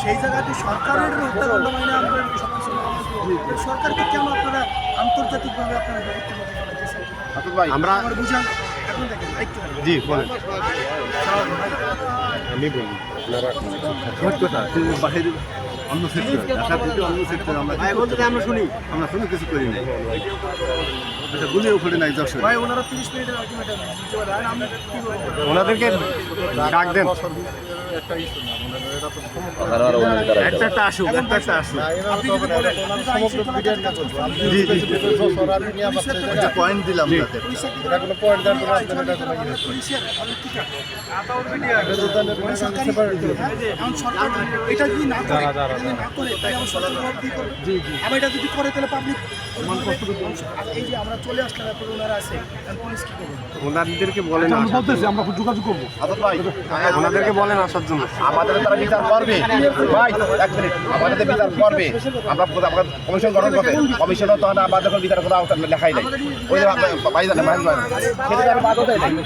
সেই জায়গাতে সরকারের হত্যাকাণ্ড মানে আমরা সব সরকারকে কেন আপনারা আন্তর্জাতিকভাবে আপনারা আমরা আমার বুঝান জি বলেন। আমি বলি সহজ কথা বাহির অন্য সেক্টর ঢাকা থেকে অন্য সেক্টর আমরা আমরা শুনি। আমরা শুনি কিছু করি নাই। আচ্ছা গুলিও ফেলে নাই যশোর ভাই ওনারা তিরিশ মিনিটের আলটিমেটাম দিতে পারে একটা একটা আসুক একটা একটা আসুক। আপনি যদি বলেন পয়েন্ট দিলাম। মানে হ্যাঁ, এখন সরকার এটা যদি না করে না করে তাহলে আমার সরকার জবাব দিয়ে করবে। আবার এটা যদি করে তাহলে পাবলিক এই যে আমরা চলে আসলাম এরপর ওনারা আছে পুলিশ কি করবে? ওনাদেরকে বলেন আসার জন্য। আমরা যোগাযোগ করব। ওনাদেরকে বলেন আসার জন্য। আমাদের তারা বিচার করবে। ভাই এক মিনিট। আমাদের বিচার করবে। আমরা আমরা কমিশন গঠন করবে। কমিশনও তো আমাদের বিচার করা লেখাই নাই। ওই ভাই জানে ভাই সেটা আমি বাদ